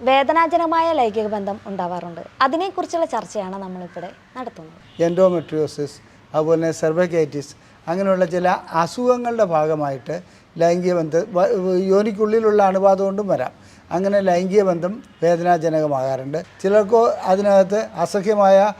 വേദനാജനകമായ ലൈംഗിക ബന്ധം ഉണ്ടാവാറുണ്ട്. അതിനെക്കുറിച്ചുള്ള ചർച്ചയാണ് നമ്മളിവിടെ നടത്തുന്നത്. എൻഡോമെട്രിയോസിസ് അതുപോലെ തന്നെ അങ്ങനെയുള്ള ചില അസുഖങ്ങളുടെ ഭാഗമായിട്ട് ലൈംഗിക ബന്ധം യോനിക്കുള്ളിലുള്ള അണുബാധ കൊണ്ടും വരാം. അങ്ങനെ ലൈംഗിക ബന്ധം വേദനാജനകമാകാറുണ്ട്. ചിലർക്ക് അതിനകത്ത് അസഹ്യമായ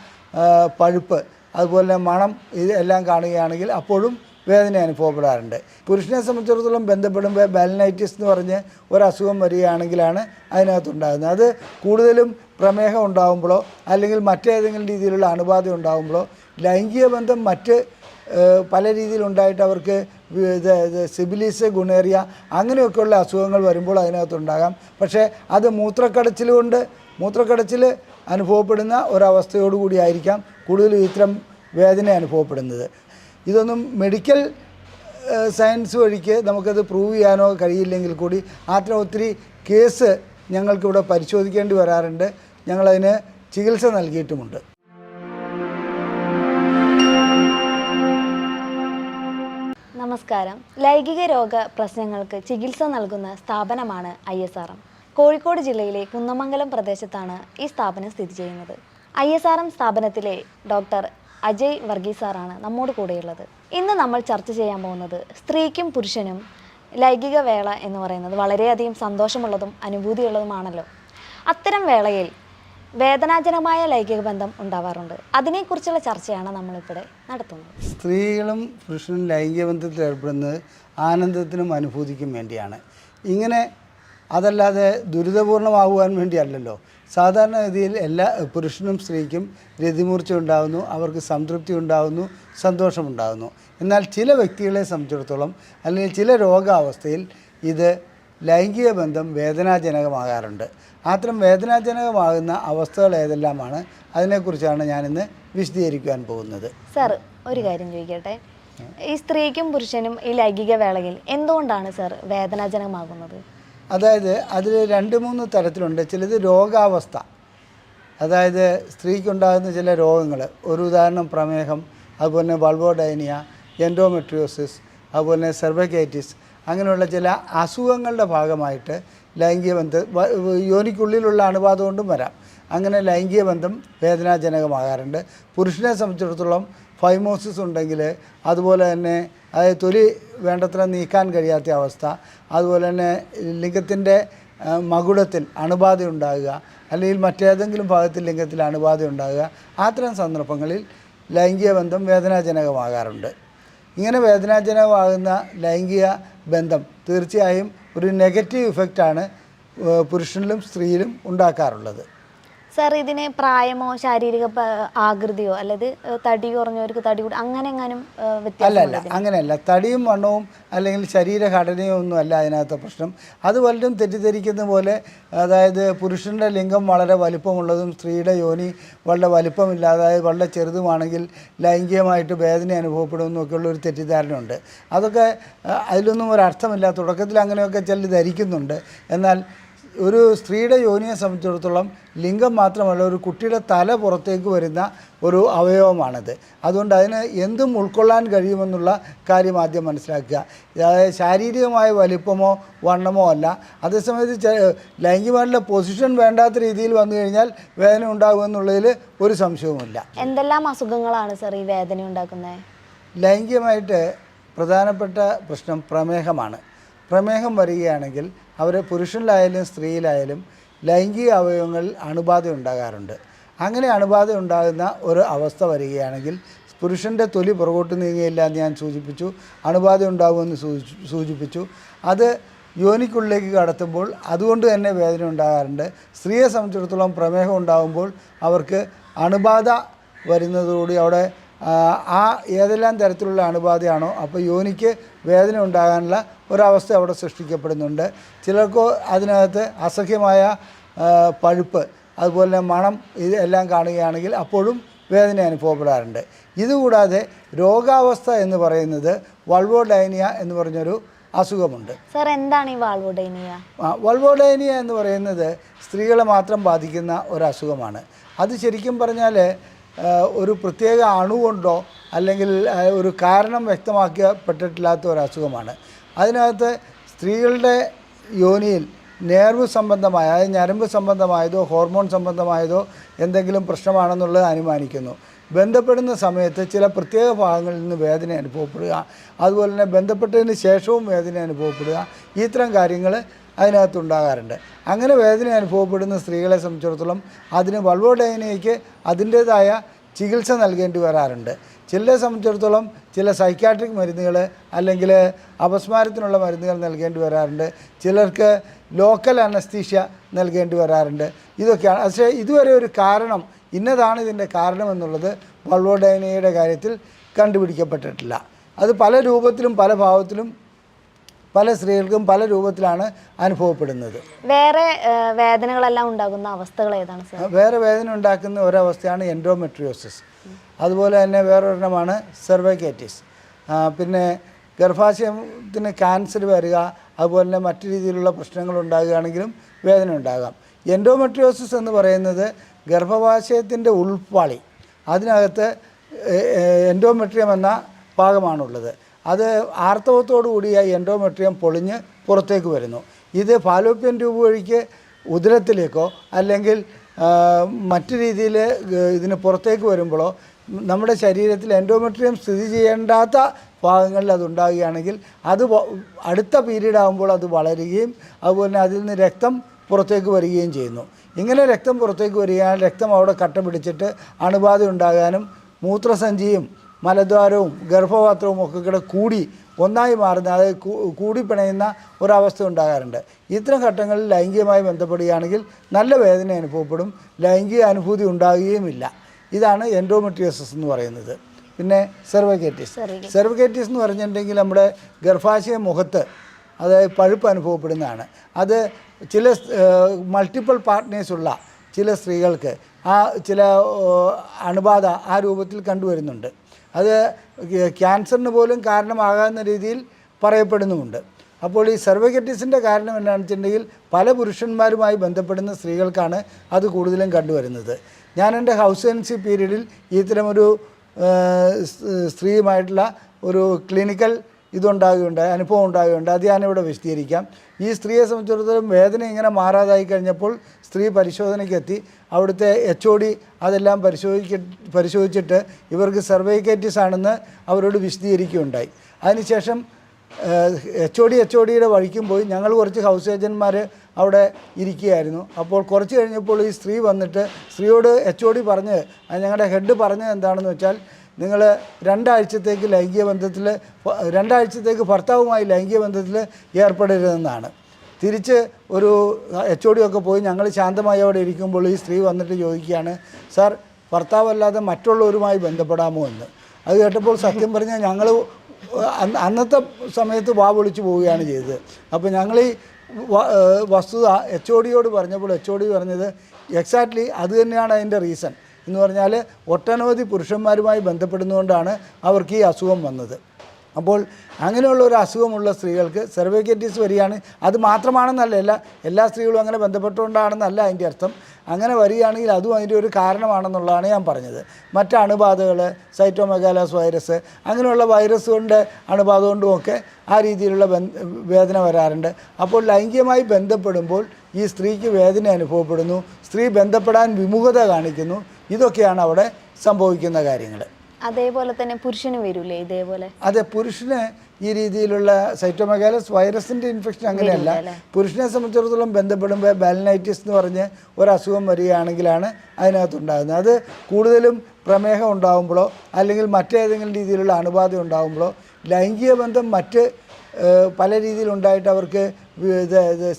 പഴുപ്പ് അതുപോലെ മണം ഇതെല്ലാം കാണുകയാണെങ്കിൽ അപ്പോഴും വേദന അനുഭവപ്പെടാറുണ്ട്. പുരുഷനെ സംബന്ധിച്ചിടത്തോളം ബന്ധപ്പെടുമ്പോൾ ബാലനൈറ്റിസ് എന്ന് പറഞ്ഞ് ഒരസുഖം വരികയാണെങ്കിലാണ് അതിനകത്തുണ്ടാകുന്നത്. അത് കൂടുതലും പ്രമേഹം ഉണ്ടാകുമ്പോഴോ അല്ലെങ്കിൽ മറ്റേതെങ്കിലും രീതിയിലുള്ള അണുബാധ ഉണ്ടാകുമ്പോഴോ ലൈംഗിക ബന്ധം മറ്റ് പല രീതിയിലുണ്ടായിട്ട് അവർക്ക് ഇത് സിബിലിസ് ഗുണേറിയ അങ്ങനെയൊക്കെയുള്ള അസുഖങ്ങൾ വരുമ്പോൾ അതിനകത്തുണ്ടാകാം. പക്ഷേ അത് മൂത്രക്കടച്ചിൽ കൊണ്ട് മൂത്രക്കടച്ചിൽ അനുഭവപ്പെടുന്ന ഒരവസ്ഥയോടുകൂടി ആയിരിക്കാം കൂടുതലും ഇത്തരം വേദന അനുഭവപ്പെടുന്നത്. ഇതൊന്നും മെഡിക്കൽ സയൻസ് വഴിക്ക് നമുക്കത് പ്രൂവ് ചെയ്യാനോ കഴിയില്ലെങ്കിൽ കൂടി അത്ര ഒത്തിരി കേസ് ഞങ്ങൾക്കിവിടെ പരിശോധിക്കേണ്ടി വരാറുണ്ട്. ഞങ്ങളതിന് ചികിത്സ നൽകിയിട്ടുമുണ്ട്. നമസ്കാരം. ലൈംഗിക രോഗ പ്രശ്നങ്ങൾക്ക് ചികിത്സ നൽകുന്ന സ്ഥാപനമാണ് I S R M. Kozhikode ജില്ലയിലെ കുന്നമംഗലം പ്രദേശത്താണ് ഈ സ്ഥാപനം സ്ഥിതി ചെയ്യുന്നത്. ഐ എസ് ആർ എം സ്ഥാപനത്തിലെ ഡോക്ടർ അജയ് വർഗീസ് സാറാണ് നമ്മോട് കൂടെയുള്ളത്. ഇന്ന് നമ്മൾ ചർച്ച ചെയ്യാൻ പോകുന്നത് സ്ത്രീക്കും പുരുഷനും ലൈംഗിക വേള എന്ന് പറയുന്നത് വളരെയധികം സന്തോഷമുള്ളതും അനുഭൂതിയുള്ളതുമാണല്ലോ. അത്തരം വേളയിൽ വേദനാജനമായ ലൈംഗിക ബന്ധം ഉണ്ടാവാറുണ്ട്. അതിനെക്കുറിച്ചുള്ള ചർച്ചയാണ് നമ്മളിവിടെ നടത്തുന്നത്. സ്ത്രീകളും പുരുഷനും ലൈംഗിക ബന്ധത്തിൽ ഏർപ്പെടുന്നത് ആനന്ദത്തിനും അനുഭൂതിക്കും വേണ്ടിയാണ്. ഇങ്ങനെ അതല്ലാതെ ദുരിതപൂർണമാകുവാൻ വേണ്ടിയല്ലല്ലോ. സാധാരണഗതിയിൽ എല്ലാ പുരുഷനും സ്ത്രീക്കും രതിമൂർച്ച ഉണ്ടാകുന്നു അവർക്ക് സംതൃപ്തി ഉണ്ടാകുന്നു സന്തോഷമുണ്ടാകുന്നു. എന്നാൽ ചില വ്യക്തികളെ സംബന്ധിച്ചിടത്തോളം അല്ലെങ്കിൽ ചില രോഗാവസ്ഥയിൽ ഇത് ലൈംഗിക ബന്ധം വേദനാജനകമാകാറുണ്ട്. അത്തരം വേദനാജനകമാകുന്ന അവസ്ഥകൾ ഏതെല്ലാമാണ്? അതിനെക്കുറിച്ചാണ് ഞാനിന്ന് വിശദീകരിക്കുവാൻ പോകുന്നത്. സാർ ഒരു കാര്യം ചോദിക്കട്ടെ? ഈ സ്ത്രീക്കും പുരുഷനും ഈ ലൈംഗിക വേളയിൽ എന്തുകൊണ്ടാണ് സാർ വേദനാജനകമാകുന്നത്? അതായത് അതിൽ രണ്ട് മൂന്ന് തരത്തിലുണ്ട്. ചിലത് രോഗാവസ്ഥ. അതായത് സ്ത്രീക്കുണ്ടാകുന്ന ചില രോഗങ്ങൾ. ഒരു ഉദാഹരണം പ്രമേഹം അതുപോലെ തന്നെ ബൾബോഡൈനിയ എൻഡോമെട്രിയോസിസ് അതുപോലെ തന്നെ സെർവൈക്കൈറ്റിസ് അങ്ങനെയുള്ള ചില അസുഖങ്ങളുടെ ഭാഗമായിട്ട് ലൈംഗിക ബന്ധ യോനിക്കുള്ളിലുള്ള അണുബാധ കൊണ്ടും വരാം. അങ്ങനെ ലൈംഗിക ബന്ധം വേദനാജനകമാകാറുണ്ട്. പുരുഷനെ സംബന്ധിച്ചിടത്തോളം ഫൈമോസിസ് ഉണ്ടെങ്കിൽ അതുപോലെ തന്നെ അതായത് തൊലി വേണ്ടത്ര നീക്കാൻ കഴിയാത്ത അവസ്ഥ അതുപോലെ തന്നെ ലിംഗത്തിന്റെ മകുടത്തിൽ അണുബാധ ഉണ്ടാകുക അല്ലെങ്കിൽ മറ്റേതെങ്കിലും ഭാഗത്തിൽ ലിംഗത്തിൽ അണുബാധ ഉണ്ടാകുക അത്തരം സന്ദർഭങ്ങളിൽ ലൈംഗിക ബന്ധം വേദനാജനകമാകാറുണ്ട്. ഇങ്ങനെ വേദനാജനകമാകുന്ന ലൈംഗിക ബന്ധം തീർച്ചയായും ഒരു നെഗറ്റീവ് ഇഫക്റ്റാണ് പുരുഷനിലും സ്ത്രീയിലും ഉണ്ടാക്കാറുള്ളത്. സാർ ഇതിന് പ്രായമോ ശാരീരിക ആകൃതിയോ അല്ലെങ്കിൽ തടി കുറഞ്ഞവർക്ക് തടി കൂടി അങ്ങനെ എങ്ങാനും അല്ല അല്ല അങ്ങനെയല്ല. തടിയും വണ്ണവും അല്ലെങ്കിൽ ശരീരഘടനയോ ഒന്നും അല്ല അതിനകത്തെ പ്രശ്നം. അത് പലരും തെറ്റിദ്ധരിക്കുന്ന പോലെ അതായത് പുരുഷന്റെ ലിംഗം വളരെ വലുപ്പമുള്ളതും സ്ത്രീയുടെ യോനി വളരെ വലിപ്പമില്ലാതെ അതായത് വളരെ ചെറുതുമാണെങ്കിൽ ലൈംഗികമായിട്ട് വേദന അനുഭവപ്പെടുമെന്നും ഒക്കെയുള്ള ഒരു തെറ്റിദ്ധാരണയുണ്ട്. അതൊക്കെ അതിലൊന്നും ഒരർത്ഥമില്ല തുടക്കത്തിൽ അങ്ങനെയൊക്കെ ചിലർ ധരിക്കുന്നുണ്ട്. എന്നാൽ ഒരു സ്ത്രീയുടെ യോനിയെ സംബന്ധിച്ചിടത്തോളം ലിംഗം മാത്രമല്ല ഒരു കുട്ടിയുടെ തല പുറത്തേക്ക് വരുന്ന ഒരു അവയവമാണത്. അതുകൊണ്ട് അതിന് എന്തും ഉൾക്കൊള്ളാൻ കഴിയുമെന്നുള്ള കാര്യം ആദ്യം മനസ്സിലാക്കുക. അതായത് ശാരീരികമായ വലിപ്പമോ വണ്ണമോ അല്ല. അതേസമയത്ത് ലൈംഗികമായിട്ടുള്ള പൊസിഷൻ വേണ്ടാത്ത രീതിയിൽ വന്നു കഴിഞ്ഞാൽ വേദന ഉണ്ടാകുമെന്നുള്ളതിൽ ഒരു സംശയവുമില്ല. എന്തെല്ലാം അസുഖങ്ങളാണ് സർ ഈ വേദന ഉണ്ടാക്കുന്നത് ലൈംഗികമായിട്ട് പ്രധാനപ്പെട്ട പ്രശ്നം പ്രമേഹമാണ്. പ്രമേഹം വരികയാണെങ്കിൽ അവർ പുരുഷനിലായാലും സ്ത്രീയിലായാലും ലൈംഗിക അവയവങ്ങളിൽ അണുബാധ ഉണ്ടാകാറുണ്ട്. അങ്ങനെ അണുബാധ ഉണ്ടാകുന്ന ഒരു അവസ്ഥ വരികയാണെങ്കിൽ പുരുഷന്റെ തൊലി പുറകോട്ട് നീങ്ങുകയില്ല എന്ന് ഞാൻ സൂചിപ്പിച്ചു. അണുബാധ ഉണ്ടാകുമെന്ന് സൂചി- സൂചിപ്പിച്ചു. അത് യോനിക്കുള്ളിലേക്ക് കടത്തുമ്പോൾ അതുകൊണ്ട് തന്നെ വേദന ഉണ്ടാകാറുണ്ട്. സ്ത്രീയെ സംബന്ധിച്ചിടത്തോളം പ്രമേഹം ഉണ്ടാകുമ്പോൾ അവർക്ക് അണുബാധ വരുന്നതോടുകൂടി അവിടെ ആ, ഏതെല്ലാം തരത്തിലുള്ള അണുബാധയാണോ അപ്പോൾ യോനിക്ക് വേദന ഉണ്ടാകാനുള്ള ഒരവസ്ഥ അവിടെ സൃഷ്ടിക്കപ്പെടുന്നുണ്ട്. ചിലർക്ക് അതിനകത്ത് അസഹ്യമായ പഴുപ്പ് അതുപോലെ തന്നെ മണം ഇത് എല്ലാം കാണുകയാണെങ്കിൽ അപ്പോഴും വേദന അനുഭവപ്പെടാറുണ്ട്. ഇതുകൂടാതെ രോഗാവസ്ഥ എന്ന് പറയുന്നത് വൾവോഡൈനിയ എന്ന് പറഞ്ഞൊരു അസുഖമുണ്ട്. സാർ എന്താണ് ഈ വാൾവോഡൈനിയ? ആ, വൾവോഡൈനിയ എന്ന് പറയുന്നത് സ്ത്രീകളെ മാത്രം ബാധിക്കുന്ന ഒരു അസുഖമാണ് അത് ശരിക്കും പറഞ്ഞാൽ ഒരു പ്രത്യേക അണു അണുകൊണ്ടോ അല്ലെങ്കിൽ ഒരു കാരണം വ്യക്തമാക്കപ്പെട്ടിട്ടില്ലാത്ത ഒരു അസുഖമാണ് അതിനകത്ത് സ്ത്രീകളുടെ യോനിയിൽ നേർവ് സംബന്ധമായ അതായത് ഞരമ്പ് സംബന്ധമായതോ ഹോർമോൺ സംബന്ധമായതോ എന്തെങ്കിലും പ്രശ്നമാണെന്നുള്ളത് അനുമാനിക്കുന്നു. ബന്ധപ്പെടുന്ന സമയത്ത് ചില പ്രത്യേക ഭാഗങ്ങളിൽ നിന്ന് വേദന അനുഭവപ്പെടുക. അതുപോലെ തന്നെ ബന്ധപ്പെട്ടതിന് ശേഷവും വേദന അനുഭവപ്പെടുക. ഇത്തരം കാര്യങ്ങൾ അതിനകത്തുണ്ടാകാറുണ്ട് അങ്ങനെ വേദന അനുഭവപ്പെടുന്ന സ്ത്രീകളെ സംബന്ധിച്ചിടത്തോളം അതിന് വൾവോഡൈനയ്ക്ക് അതിന്റേതായ ചികിത്സ നൽകേണ്ടി വരാറുണ്ട്. ചിലരെ സംബന്ധിച്ചിടത്തോളം ചില സൈക്കാട്രിക് മരുന്നുകൾ അല്ലെങ്കിൽ അപസ്മാരത്തിനുള്ള മരുന്നുകൾ നൽകേണ്ടി വരാറുണ്ട്. ചിലർക്ക് ലോക്കൽ അനസ്തീഷ്യ നൽകേണ്ടി വരാറുണ്ട്. ഇതൊക്കെയാണ്. പക്ഷേ ഇതുവരെ ഒരു കാരണം ഇന്നതാണ് ഇതിന്റെ കാരണമെന്നുള്ളത് വൾവോഡൈനയുടെ കാര്യത്തിൽ കണ്ടുപിടിക്കപ്പെട്ടിട്ടില്ല. അത് പല രൂപത്തിലും പല ഭാവത്തിലും പല സ്ത്രീകൾക്കും പല രൂപത്തിലാണ് അനുഭവപ്പെടുന്നത്. വേറെ വേദനകളെല്ലാം ഉണ്ടാകുന്ന അവസ്ഥകൾ ഏതാണ് വേറെ വേദന ഉണ്ടാക്കുന്ന ഒരവസ്ഥയാണ് എൻഡോമെട്രിയോസിസ്. അതുപോലെ തന്നെ വേറൊരെണ്ണമാണ് സെർവൈക്കേറ്റിസ്. പിന്നെ ഗർഭാശയത്തിന് ക്യാൻസർ വരിക അതുപോലെ തന്നെ മറ്റു രീതിയിലുള്ള പ്രശ്നങ്ങൾ ഉണ്ടാകുകയാണെങ്കിലും വേദന ഉണ്ടാകാം. എൻഡോമെട്രിയോസിസ് എന്ന് പറയുന്നത് ഗർഭവാശയത്തിന്റെ ഉൾപ്പാളി. അതിനകത്ത് എൻഡോമെട്രിയം എന്ന ഭാഗമാണുള്ളത്. അത് ആർത്തവത്തോടു കൂടി ആ എൻഡോമെട്രിയം പൊളിഞ്ഞ് പുറത്തേക്ക് വരുന്നു. ഇത് ഫാലോപ്യൻ ട്യൂബ് വഴിക്ക് ഉദരത്തിലേക്കോ അല്ലെങ്കിൽ മറ്റു രീതിയിൽ ഇതിന് പുറത്തേക്ക് വരുമ്പോഴോ നമ്മുടെ ശരീരത്തിൽ എൻഡോമെട്രിയം സ്ഥിതി ചെയ്യേണ്ടാത്ത ഭാഗങ്ങളിൽ അത് ഉണ്ടാകുകയാണെങ്കിൽ അത് അടുത്ത പീരീഡ് ആകുമ്പോൾ അത് വളരുകയും അതുപോലെ അതിൽ നിന്ന് രക്തം പുറത്തേക്ക് വരികയും ചെയ്യുന്നു. ഇങ്ങനെ രക്തം പുറത്തേക്ക് വരികയാണെങ്കിൽ രക്തം അവിടെ കട്ട പിടിച്ചിട്ട് അണുബാധ ഉണ്ടാകാനും മൂത്രസഞ്ചിയും മലദ്വാരവും ഗർഭപാത്രവും ഒക്കെ കൂടെ കൂടി ഒന്നായി മാറുന്ന അതായത് കൂടി പിണയുന്ന ഒരവസ്ഥ ഉണ്ടാകാറുണ്ട്. ഇത്തരം ഘട്ടങ്ങളിൽ ലൈംഗികമായി ബന്ധപ്പെടുകയാണെങ്കിൽ നല്ല വേദന അനുഭവപ്പെടും ലൈംഗിക അനുഭൂതി ഉണ്ടാകുകയുമില്ല. ഇതാണ് എൻഡോമെട്രിയോസിസ് എന്ന് പറയുന്നത്. പിന്നെ സെർവകേറ്റിസ് സെർവകേറ്റിസ് എന്ന് പറഞ്ഞിട്ടുണ്ടെങ്കിൽ നമ്മുടെ ഗർഭാശയ മുഖത്ത് അതായത് പഴുപ്പ് അനുഭവപ്പെടുന്നതാണ്. അത് ചില മൾട്ടിപ്പിൾ പാർട്ട്നേഴ്സുള്ള ചില സ്ത്രീകൾക്ക് ആ ചില അണുബാധ ആ രൂപത്തിൽ കണ്ടുവരുന്നുണ്ട്. അത് ക്യാൻസറിന് പോലും കാരണമാകാവുന്ന രീതിയിൽ പറയപ്പെടുന്നുമുണ്ട്. അപ്പോൾ ഈ സെർവൈക്കറ്റിസിന്റെ കാരണം എന്താണെന്ന് വെച്ചിട്ടുണ്ടെങ്കിൽ പല പുരുഷന്മാരുമായി ബന്ധപ്പെടുന്ന സ്ത്രീകൾക്കാണ് അത് കൂടുതലും കണ്ടുവരുന്നത്. ഞാൻ എന്റെ ഹൗസ് ഏജൻസി പീരീഡിൽ ഇത്തരമൊരു സ്ത്രീയുമായിട്ടുള്ള ഒരു ക്ലിനിക്കൽ ഇതുണ്ടാകുകയുണ്ടായി അനുഭവം ഉണ്ടാകുകയുണ്ടായി. അത് ഞാനിവിടെ വിശദീകരിക്കാം. ഈ സ്ത്രീയെ സംബന്ധിച്ചിടത്തോളം വേദന ഇങ്ങനെ മാറാതായി കഴിഞ്ഞപ്പോൾ സ്ത്രീ പരിശോധനയ്ക്കെത്തി. അവിടുത്തെ എച്ച് ഒ ഡി അതെല്ലാം പരിശോധിക്ക പരിശോധിച്ചിട്ട് ഇവർക്ക് സെർവൈക്കൈറ്റിസ് ആണെന്ന് അവരോട് വിശദീകരിക്കുകയുണ്ടായി. അതിനുശേഷം H O D H O ഡിയുടെ വഴിക്കും പോയി ഞങ്ങൾ കുറച്ച് ഹൗസ് ഏജന്റ്മാർ അവിടെ ഇരിക്കുകയായിരുന്നു. അപ്പോൾ കുറച്ച് കഴിഞ്ഞപ്പോൾ ഈ സ്ത്രീ വന്നിട്ട് സ്ത്രീയോട് എച്ച് ഒ ഡി പറഞ്ഞ് ഞങ്ങളുടെ ഹെഡ് പറഞ്ഞത് എന്താണെന്ന് വെച്ചാൽ നിങ്ങൾ രണ്ടാഴ്ചത്തേക്ക് ലൈംഗിക ബന്ധത്തിൽ രണ്ടാഴ്ചത്തേക്ക് ഭർത്താവുമായി ലൈംഗിക ബന്ധത്തിൽ ഏർപ്പെടരുതെന്നാണ്. തിരിച്ച് ഒരു എച്ച് ഒ ഡി ഒക്കെ പോയി ഞങ്ങൾ ശാന്തമായി അവിടെ ഇരിക്കുമ്പോൾ ഈ സ്ത്രീ വന്നിട്ട് ചോദിക്കുകയാണ് സാർ ഭർത്താവല്ലാതെ മറ്റുള്ളവരുമായി ബന്ധപ്പെടാമോ എന്ന്? അത് കേട്ടപ്പോൾ സത്യം പറഞ്ഞാൽ ഞങ്ങൾ അന്നത്തെ സമയത്ത് വാ വിളിച്ചു പോവുകയാണ് ചെയ്തത്. അപ്പോൾ ഞങ്ങൾ ഈ വസ്തുത എച്ച് ഒ ഡിയോട് പറഞ്ഞപ്പോൾ എച്ച് ഒ ഡി പറഞ്ഞത് എക്സാക്ട്ലി അത് തന്നെയാണ് അതിന്റെ റീസൺ. എന്ന് പറഞ്ഞാൽ ഒട്ടനവധി പുരുഷന്മാരുമായി ബന്ധപ്പെടുന്നതുകൊണ്ടാണ് അവർക്ക് ഈ അസുഖം വന്നത്. അപ്പോൾ അങ്ങനെയുള്ള ഒരു അസുഖമുള്ള സ്ത്രീകൾക്ക് സെർവൈക്കറ്റീസ് വരികയാണ്. അത് മാത്രമാണെന്നല്ല എല്ലാ എല്ലാ സ്ത്രീകളും അങ്ങനെ ബന്ധപ്പെട്ടുകൊണ്ടാണെന്നല്ല അതിന്റെ അർത്ഥം. അങ്ങനെ വരികയാണെങ്കിൽ അതും അതിന്റെ ഒരു കാരണമാണെന്നുള്ളതാണ് ഞാൻ പറഞ്ഞത്. മറ്റ് അണുബാധകൾ സൈറ്റോമെഗാലാസ് വൈറസ് അങ്ങനെയുള്ള വൈറസ് കൊണ്ട് അണുബാധ കൊണ്ടും ഒക്കെ ആ രീതിയിലുള്ള വേദന വരാറുണ്ട്. അപ്പോൾ ലൈംഗികമായി ബന്ധപ്പെടുമ്പോൾ ഈ സ്ത്രീക്ക് വേദന അനുഭവപ്പെടുന്നു. സ്ത്രീ ബന്ധപ്പെടാൻ വിമുഖത കാണിക്കുന്നു. ഇതൊക്കെയാണ് അവിടെ സംഭവിക്കുന്ന കാര്യങ്ങൾ അതേപോലെ തന്നെ പുരുഷന് വരൂലേ ഇതേപോലെ? അതെ പുരുഷന് ഈ രീതിയിലുള്ള സൈറ്റോമഗാലസ് വൈറസിന്റെ ഇൻഫെക്ഷൻ അങ്ങനെയല്ല. പുരുഷനെ സംബന്ധിച്ചിടത്തോളം ബന്ധപ്പെടുമ്പോൾ ബാലനൈറ്റിസ് എന്ന് പറഞ്ഞ് ഒരു അസുഖം വരികയാണെങ്കിലാണ് അതിനകത്തുണ്ടാകുന്നത്. അത് കൂടുതലും പ്രമേഹം ഉണ്ടാകുമ്പോഴോ അല്ലെങ്കിൽ മറ്റേതെങ്കിലും രീതിയിലുള്ള അണുബാധ ഉണ്ടാകുമ്പോഴോ ലൈംഗിക ബന്ധം മറ്റ് പല രീതിയിലുണ്ടായിട്ട് അവർക്ക്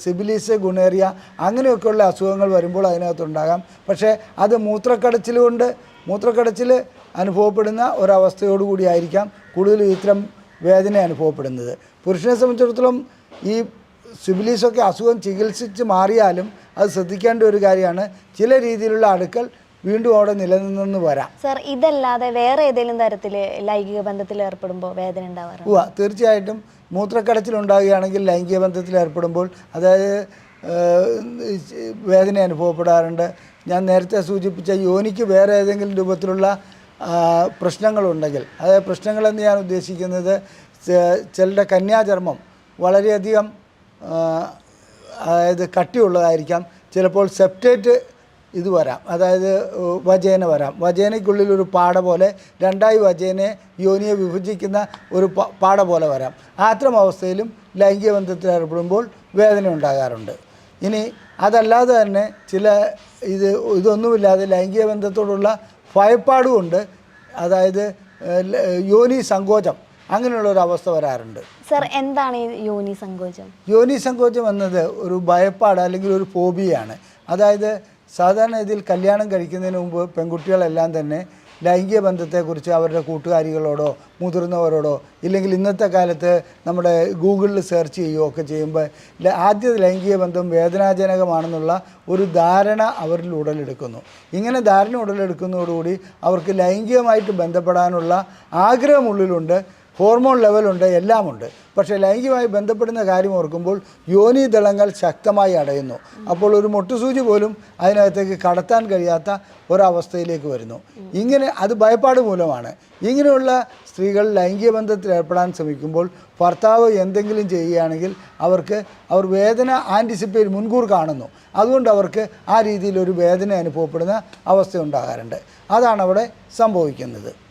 സിബിലിസ് ഗുണേറിയ അങ്ങനെയൊക്കെയുള്ള അസുഖങ്ങൾ വരുമ്പോൾ അതിനകത്തുണ്ടാകാം. പക്ഷേ അത് മൂത്രക്കടച്ചിൽ കൊണ്ട് മൂത്രക്കടച്ചിൽ അനുഭവപ്പെടുന്ന ഒരവസ്ഥയോടുകൂടി ആയിരിക്കാം കൂടുതലും ഇത്തരം വേദന അനുഭവപ്പെടുന്നത്. പുരുഷനെ സംബന്ധിച്ചിടത്തോളം ഈ സിബിലിസൊക്കെ അസുഖം ചികിത്സിച്ച് മാറിയാലും അത് ശ്രദ്ധിക്കേണ്ട ഒരു കാര്യമാണ്. ചില രീതിയിലുള്ള അടുക്കൽ വീണ്ടും അവിടെ നിലനിന്നെന്ന് വരാം. സർ ഇതല്ലാതെ വേറെ ഏതെങ്കിലും തരത്തിൽ ലൈംഗിക ബന്ധത്തിൽ ഏർപ്പെടുമ്പോൾ വേദന ഉണ്ടാവാറുണ്ട്? തീർച്ചയായിട്ടും മൂത്രക്കടച്ചിലുണ്ടാകുകയാണെങ്കിൽ ലൈംഗിക ബന്ധത്തിൽ ഏർപ്പെടുമ്പോൾ അതായത് വേദന അനുഭവപ്പെടാറുണ്ട്. ഞാൻ നേരത്തെ സൂചിപ്പിച്ച യോനിക്ക് വേറെ ഏതെങ്കിലും രൂപത്തിലുള്ള പ്രശ്നങ്ങളുണ്ടെങ്കിൽ അതായത് പ്രശ്നങ്ങളെന്ന് ഞാൻ ഉദ്ദേശിക്കുന്നത് ചിലരുടെ കന്യാചർമ്മം വളരെയധികം അതായത് കട്ടിയുള്ളതായിരിക്കാം. ചിലപ്പോൾ സെപ്റ്റേറ്റ് ഇത് വരാം. അതായത് വചേന വജേന വരാം. വജേനയ്ക്കുള്ളിൽ ഒരു പാട പോലെ രണ്ടായി വജേനെ യോനിയെ വിഭജിക്കുന്ന ഒരു പാട പോലെ വരാം. അത്തരം അവസ്ഥയിലും ലൈംഗിക ബന്ധത്തിൽ ഏർപ്പെടുമ്പോൾ വേദന ഉണ്ടാകാറുണ്ട്. ഇനി അതല്ലാതെ തന്നെ ചില ഇത് ഇതൊന്നുമില്ലാതെ ലൈംഗിക ബന്ധത്തോടുള്ള ഭയപ്പാടുമുണ്ട് അതായത് യോനി സങ്കോചം അങ്ങനെയുള്ള ഒരു അവസ്ഥ വരാറുണ്ട്. സർ എന്താണ് യോനി സങ്കോചം? യോനി സങ്കോചം എന്നത് ഒരു ഭയപ്പാട് അല്ലെങ്കിൽ ഒരു ഫോബിയാണ് അതായത് സാധാരണ ഇതിൽ കല്യാണം കഴിക്കുന്നതിന് മുമ്പ് പെൺകുട്ടികളെല്ലാം തന്നെ ലൈംഗിക ബന്ധത്തെക്കുറിച്ച് അവരുടെ കൂട്ടുകാരികളോടോ മുതിർന്നവരോടോ ഇല്ലെങ്കിൽ ഇന്നത്തെ കാലത്ത് നമ്മുടെ ഗൂഗിളിൽ സെർച്ച് ചെയ്യുകയോ ഒക്കെ ചെയ്യുമ്പോൾ ആദ്യ ലൈംഗിക ബന്ധം വേദനാജനകമാണെന്നുള്ള ഒരു ധാരണ അവരിൽ ഉടലെടുക്കുന്നു. ഇങ്ങനെ ധാരണ ഉടലെടുക്കുന്നതോടുകൂടി അവർക്ക് ലൈംഗികമായിട്ട് ബന്ധപ്പെടാനുള്ള ആഗ്രഹമുള്ളിലുണ്ട് ഹോർമോൺ ലെവലുണ്ട് എല്ലാമുണ്ട്. പക്ഷേ ലൈംഗികമായി ബന്ധപ്പെടുന്ന കാര്യം ഓർക്കുമ്പോൾ യോനി ദളങ്ങൾ ശക്തമായി അടയുന്നു. അപ്പോൾ ഒരു മുട്ടുസൂചി പോലും അതിനകത്തേക്ക് കടത്താൻ കഴിയാത്ത ഒരവസ്ഥയിലേക്ക് വരുന്നു. ഇങ്ങനെ അത് ഭയപ്പാട് മൂലമാണ്. ഇങ്ങനെയുള്ള സ്ത്രീകൾ ലൈംഗിക ബന്ധത്തിൽ ഏർപ്പെടാൻ ശ്രമിക്കുമ്പോൾ ഭർത്താവ് എന്തെങ്കിലും ചെയ്യുകയാണെങ്കിൽ അവർക്ക് അവർ വേദന ആന്റിസിപ്പേറ്റ് മുൻകൂർ കാണുന്നു. അതുകൊണ്ട് അവർക്ക് ആ രീതിയിൽ ഒരു വേദന അനുഭവപ്പെടുന്ന അവസ്ഥ ഉണ്ടാകാറുണ്ട്. അതാണ് അവിടെ സംഭവിക്കുന്നത്.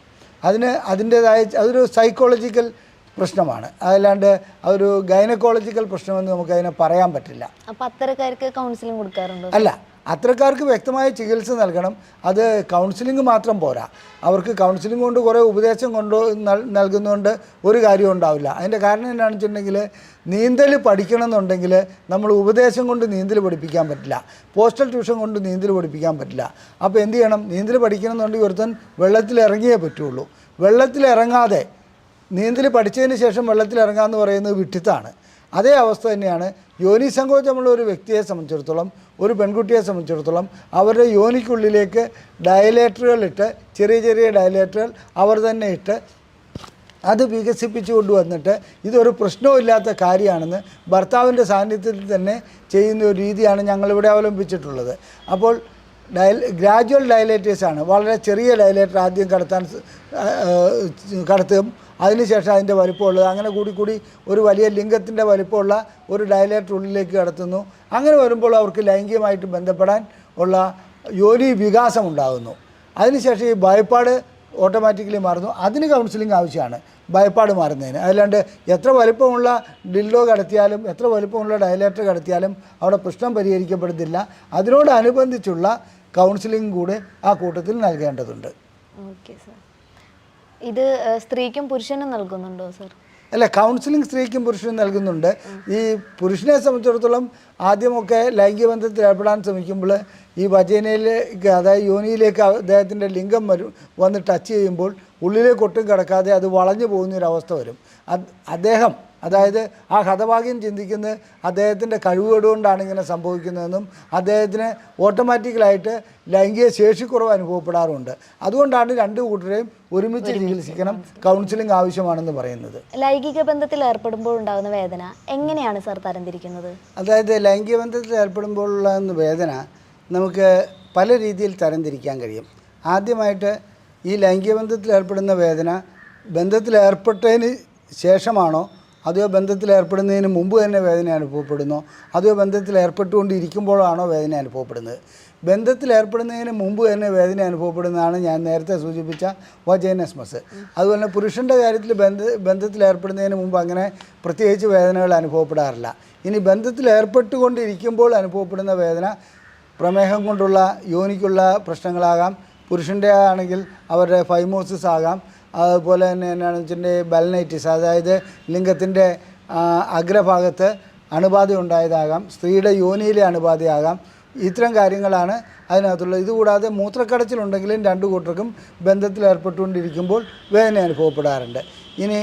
അതിന് അതിന്റേതായ അതൊരു സൈക്കോളജിക്കൽ പ്രശ്നമാണ്. അതല്ലാണ്ട് അതൊരു ഗൈനക്കോളജിക്കൽ പ്രശ്നമെന്ന് നമുക്ക് അതിനെ പറയാൻ പറ്റില്ല. അപ്പൊ അത്തരക്കാർക്ക് കൗൺസിലിംഗ് കൊടുക്കാറുണ്ടോ? അല്ല. അത്തരക്കാർക്ക് വ്യക്തമായ ചികിത്സ നൽകണം. അത് കൗൺസിലിംഗ് മാത്രം പോരാ. അവർക്ക് കൗൺസിലിംഗ് കൊണ്ട് കുറേ ഉപദേശം കൊണ്ട് നൽ- നൽകുന്നതുകൊണ്ട് ഒരു കാര്യവും ഉണ്ടാവില്ല. അതിന്റെ കാരണം എന്താണെന്ന് വെച്ചിട്ടുണ്ടെങ്കിൽ നീന്തൽ പഠിക്കണമെന്നുണ്ടെങ്കിൽ നമ്മൾ ഉപദേശം കൊണ്ട് നീന്തൽ പഠിപ്പിക്കാൻ പറ്റില്ല. പോസ്റ്റൽ ട്യൂഷൻ കൊണ്ട് നീന്തൽ പഠിപ്പിക്കാൻ പറ്റില്ല. അപ്പോൾ എന്ത് ചെയ്യണം? നീന്തൽ പഠിക്കണമെന്നുണ്ടെങ്കിൽ ഒരുത്തൻ വെള്ളത്തിൽ ഇറങ്ങിയേ പറ്റുള്ളൂ. വെള്ളത്തിൽ ഇറങ്ങാതെ നീന്തൽ പഠിച്ചതിന് ശേഷം വെള്ളത്തിൽ ഇറങ്ങാമെന്ന് പറയുന്നത് വിട്ടിത്താണ്. അതേ അവസ്ഥ തന്നെയാണ് യോനി സങ്കോചമുള്ള ഒരു വ്യക്തിയെ സംബന്ധിച്ചിടത്തോളം ഒരു പെൺകുട്ടിയെ സംബന്ധിച്ചിടത്തോളം അവരുടെ യോനിക്കുള്ളിലേക്ക് ഡയലേറ്ററുകൾ ഇട്ട് ചെറിയ ചെറിയ ഡയലേറ്ററുകൾ അവർ തന്നെ ഇട്ട് അത് വികസിപ്പിച്ചു കൊണ്ടുവന്നിട്ട് ഇതൊരു പ്രശ്നവുമില്ലാത്ത കാര്യമാണെന്ന് ഭർത്താവിന്റെ സാന്നിധ്യത്തിൽ തന്നെ ചെയ്യുന്ന ഒരു രീതിയാണ് ഞങ്ങളിവിടെ അവലംബിച്ചിട്ടുള്ളത്. അപ്പോൾ ഡയൽ ഗ്രാജുവൽ ഡയലേറ്റേഴ്സാണ് വളരെ ചെറിയ ഡയലേറ്റർ ആദ്യം കടത്താൻ കടത്തും. അതിനുശേഷം അതിന്റെ വലിപ്പമുള്ളത്. അങ്ങനെ കൂടി കൂടി ഒരു വലിയ ലിംഗത്തിന്റെ വലിപ്പമുള്ള ഒരു ഡയലേറ്റർ ഉള്ളിലേക്ക് കടത്തുന്നു. അങ്ങനെ വരുമ്പോൾ അവർക്ക് ലൈംഗികമായിട്ട് ബന്ധപ്പെടാൻ ഉള്ള യോനി വികാസം ഉണ്ടാകുന്നു. അതിനുശേഷം ഈ ഭയപ്പാട് ഓട്ടോമാറ്റിക്കലി മാറുന്നു. അതിന് കൗൺസിലിംഗ് ആവശ്യമാണ്. ഭയപ്പാട് മാറുന്നതിന്. അല്ലാണ്ട് എത്ര വലുപ്പമുള്ള ഡില്ലോ കടത്തിയാലും എത്ര വലുപ്പമുള്ള ഡയലേറ്റർ കടത്തിയാലും അവിടെ പ്രശ്നം പരിഹരിക്കപ്പെടുന്നില്ല. അതിനോടനുബന്ധിച്ചുള്ള കൗൺസിലിംഗ് കൂടെ ആ കൂട്ടത്തിൽ നൽകേണ്ടതുണ്ട്. ഓക്കെ സർ ഇത് സ്ത്രീക്കും പുരുഷനും നൽകുന്നുണ്ടോ സർ? അല്ല കൗൺസിലിംഗ് സ്ത്രീക്കും പുരുഷനും നൽകുന്നുണ്ട്. ഈ പുരുഷനെ സംബന്ധിച്ചിടത്തോളം ആദ്യമൊക്കെ ലൈംഗിക ബന്ധത്തിൽ ഏർപ്പെടാൻ ശ്രമിക്കുമ്പോൾ ഈ വജനയിലേക്ക് അതായത് യോനിയിലേക്ക് അദ്ദേഹത്തിന്റെ ലിംഗം വരും വന്ന് ടച്ച് ചെയ്യുമ്പോൾ ഉള്ളിലേക്ക് ഒട്ടും കിടക്കാതെ അത് വളഞ്ഞു പോകുന്നൊരവസ്ഥ വരും. അദ്ദേഹം അതായത് ആ ഹതഭാഗ്യം ചിന്തിക്കുന്നത് അദ്ദേഹത്തിന്റെ കഴിവുകേട് കൊണ്ടാണ് ഇങ്ങനെ സംഭവിക്കുന്നതെന്നും അദ്ദേഹത്തിന് ഓട്ടോമാറ്റിക്കലായിട്ട് ലൈംഗിക ശേഷിക്കുറവ് അനുഭവപ്പെടാറുണ്ട്. അതുകൊണ്ടാണ് രണ്ടു കൂട്ടരെയും ഒരുമിച്ച് ചികിത്സിക്കണം കൗൺസിലിംഗ് ആവശ്യമാണെന്ന് പറയുന്നത്. ലൈംഗിക ബന്ധത്തിൽ ഏർപ്പെടുമ്പോൾ ഉണ്ടാകുന്ന വേദന എങ്ങനെയാണ് സർ തരംതിരിക്കുന്നത്? അതായത് ലൈംഗിക ബന്ധത്തിൽ ഏർപ്പെടുമ്പോഴുള്ള വേദന നമുക്ക് പല രീതിയിൽ തരംതിരിക്കാൻ കഴിയും. ആദ്യമായിട്ട് ഈ ലൈംഗിക ബന്ധത്തിൽ ഏർപ്പെടുന്ന വേദന ബന്ധത്തിൽ ഏർപ്പെട്ടതിന് ശേഷമാണോ അതോ ബന്ധത്തിൽ ഏർപ്പെടുന്നതിന് മുമ്പ് തന്നെ വേദന അനുഭവപ്പെടുന്നോ? അതോ ബന്ധത്തിൽ ഏർപ്പെട്ടുകൊണ്ടിരിക്കുമ്പോഴാണോ വേദന അനുഭവപ്പെടുന്നത്? ബന്ധത്തിൽ ഏർപ്പെടുന്നതിന് മുമ്പ് തന്നെ വേദന അനുഭവപ്പെടുന്നതാണ് ഞാൻ നേരത്തെ സൂചിപ്പിച്ച വജൈനസ്മസ്. അതുപോലെ തന്നെ പുരുഷന്റെ കാര്യത്തിൽ ബന്ധ ബന്ധത്തിൽ ഏർപ്പെടുന്നതിന് മുമ്പ് അങ്ങനെ പ്രത്യേകിച്ച് വേദനകൾ അനുഭവപ്പെടാറില്ല. ഇനി ബന്ധത്തിൽ ഏർപ്പെട്ടുകൊണ്ടിരിക്കുമ്പോൾ അനുഭവപ്പെടുന്ന വേദന പ്രമേഹം കൊണ്ടുള്ള യോനിക്കുള്ള പ്രശ്നങ്ങളാകാം. പുരുഷന്റെ ആണെങ്കിൽ അവരുടെ ഫൈമോസിസ് ആകാം. അതുപോലെ തന്നെ എന്നാണെന്ന് വെച്ചിട്ടുണ്ടെങ്കിൽ ബലനൈറ്റിസ് അതായത് ലിംഗത്തിന്റെ അഗ്രഭാഗത്ത് അണുബാധ ഉണ്ടായതാകാം സ്ത്രീയുടെ യോനിയിലെ അണുബാധയാകാം. ഇത്തരം കാര്യങ്ങളാണ് അതിനകത്തുള്ളത്. ഇതുകൂടാതെ മൂത്രക്കടച്ചിലുണ്ടെങ്കിലും രണ്ടു കൂട്ടർക്കും ബന്ധത്തിൽ ഏർപ്പെട്ടുകൊണ്ടിരിക്കുമ്പോൾ വേദന അനുഭവപ്പെടാറുണ്ട്. ഇനി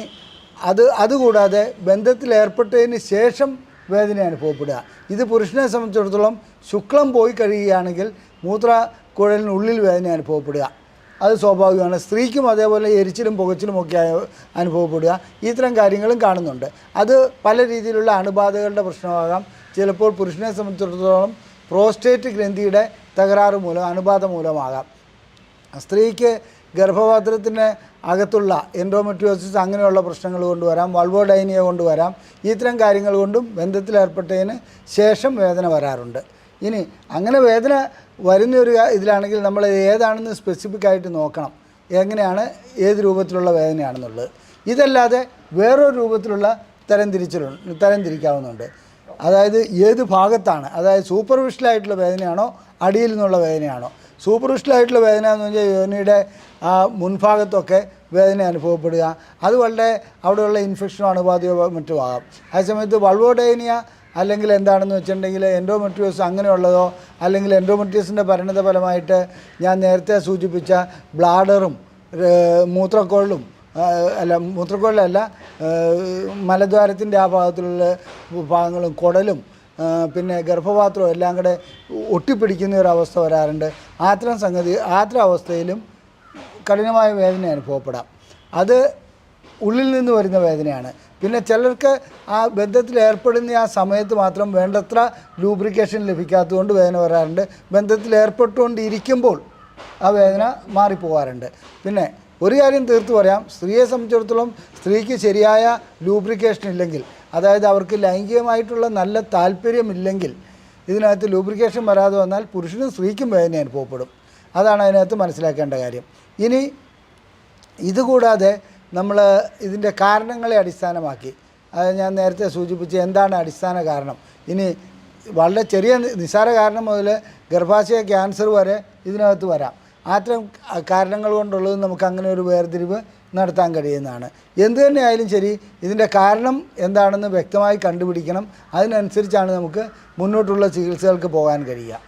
അത് അതുകൂടാതെ ബന്ധത്തിൽ ഏർപ്പെട്ടതിന് ശേഷം വേദന അനുഭവപ്പെടുക. ഇത് പുരുഷനെ സംബന്ധിച്ചിടത്തോളം ശുക്ലം പോയി കഴിയുകയാണെങ്കിൽ മൂത്രക്കുഴലിനുള്ളിൽ വേദന അനുഭവപ്പെടുക. അത് സ്വാഭാവികമാണ്. സ്ത്രീക്കും അതേപോലെ എരിച്ചിലും പുകച്ചിലും ഒക്കെ അനുഭവപ്പെടുക. ഇത്തരം കാര്യങ്ങളും കാണുന്നുണ്ട്. അത് പല രീതിയിലുള്ള അണുബാധകളുടെ പ്രശ്നമാകാം. ചിലപ്പോൾ പുരുഷനെ സംബന്ധിച്ചിടത്തോളം പ്രോസ്റ്റേറ്റ് ഗ്രന്ഥിയുടെ തകരാറ് മൂലം അണുബാധ മൂലമാകാം. സ്ത്രീക്ക് ഗർഭപാത്രത്തിന് അകത്തുള്ള എൻഡോമെട്രിയോസിസ് അങ്ങനെയുള്ള പ്രശ്നങ്ങൾ കൊണ്ടുവരാം വൾവോഡൈനിയ കൊണ്ടുവരാം. ഇത്തരം കാര്യങ്ങൾ കൊണ്ടും ബന്ധത്തിലേർപ്പെട്ടതിന് ശേഷം വേദന വരാറുണ്ട്. ഇനി അങ്ങനെ വേദന വരുന്ന ഒരു ഇതിലാണെങ്കിൽ നമ്മൾ ഏതാണെന്ന് സ്പെസിഫിക് ആയിട്ട് നോക്കണം. എങ്ങനെയാണ് ഏത് രൂപത്തിലുള്ള വേദനയാണെന്നുള്ളത്. ഇതല്ലാതെ വേറൊരു രൂപത്തിലുള്ള തരംതിരിച്ചിലു തരംതിരിക്കാവുന്നുണ്ട് അതായത് ഏത് ഭാഗത്താണ് അതായത് സൂപ്പർഫിഷ്യലായിട്ടുള്ള വേദനയാണോ അടിയിൽ നിന്നുള്ള വേദനയാണോ? സൂപ്പർഫിഷ്യലായിട്ടുള്ള വേദന എന്ന് പറഞ്ഞാൽ യോനിയുടെ ആ മുൻഭാഗത്തൊക്കെ വേദന അനുഭവപ്പെടുക. അത് വളരെ അവിടെയുള്ള ഇൻഫെക്ഷനോ അണുബാധയോ മറ്റോ ആകാം. ആ സമയത്ത് വൾവോഡൈനിയ അല്ലെങ്കിൽ എന്താണെന്ന് വെച്ചിട്ടുണ്ടെങ്കിൽ എൻഡോമെട്രിയോസ് അങ്ങനെയുള്ളതോ അല്ലെങ്കിൽ എൻഡോമെട്രിയോസിന്റെ പരിണത ഫലമായിട്ട് ഞാൻ നേരത്തെ സൂചിപ്പിച്ച ബ്ലാഡറും മൂത്രക്കോളും അല്ല മൂത്രക്കോളിലല്ല മലദ്വാരത്തിന്റെ ആ ഭാഗത്തിലുള്ള ഭാഗങ്ങളും കുടലും പിന്നെ ഗർഭപാത്രവും എല്ലാം കൂടെ ഒട്ടിപ്പിടിക്കുന്ന ഒരു അവസ്ഥ വരാറുണ്ട്. ആത്രം സംഗതി ആത്ര അവസ്ഥയിലും കഠിനമായ വേദന അനുഭവപ്പെടാം. അത് ഉള്ളിൽ നിന്ന് വരുന്ന വേദനയാണ്. പിന്നെ ചിലർക്ക് ആ ബന്ധത്തിൽ ഏർപ്പെടുന്ന ആ സമയത്ത് മാത്രം വേണ്ടത്ര ലൂബ്രിക്കേഷൻ ലഭിക്കാത്തതുകൊണ്ട് വേദന വരാറുണ്ട്. ബന്ധത്തിൽ ഏർപ്പെട്ടുകൊണ്ടിരിക്കുമ്പോൾ ആ വേദന മാറിപ്പോകാറുണ്ട് പിന്നെ ഒരു കാര്യം തീർത്തു പറയാം. സ്ത്രീയെ സംബന്ധിച്ചിടത്തോളം സ്ത്രീക്ക് ശരിയായ ലൂബ്രിക്കേഷൻ ഇല്ലെങ്കിൽ അതായത് അവർക്ക് ലൈംഗികമായിട്ടുള്ള നല്ല താല്പര്യമില്ലെങ്കിൽ ഇതിനകത്ത് ലൂബ്രിക്കേഷൻ വരാതെ വന്നാൽ പുരുഷനും സ്ത്രീക്കും വേദന അനുഭവപ്പെടും. അതാണ് അതിനകത്ത് മനസ്സിലാക്കേണ്ട കാര്യം. ഇനി ഇതുകൂടാതെ നമ്മൾ ഇതിന്റെ കാരണങ്ങളെ അടിസ്ഥാനമാക്കി. അത് ഞാൻ നേരത്തെ സൂചിപ്പിച്ച എന്താണ് അടിസ്ഥാന കാരണം. ഇനി വളരെ ചെറിയ നിസ്സാര കാരണം മുതൽ ഗർഭാശയ ക്യാൻസർ വരെ ഇതിനകത്ത് വരാം. അത്തരം കാരണങ്ങൾ കൊണ്ടുള്ളത് നമുക്ക് അങ്ങനെ ഒരു വേർതിരിവ് നടത്താൻ കഴിയുന്നതാണ്. എന്തു തന്നെ ആയാലും ശരി ഇതിന്റെ കാരണം എന്താണെന്ന് വ്യക്തമായി കണ്ടുപിടിക്കണം. അതിനനുസരിച്ചാണ് നമുക്ക് മുന്നോട്ടുള്ള ചികിത്സകൾക്ക് പോകാൻ കഴിയുക.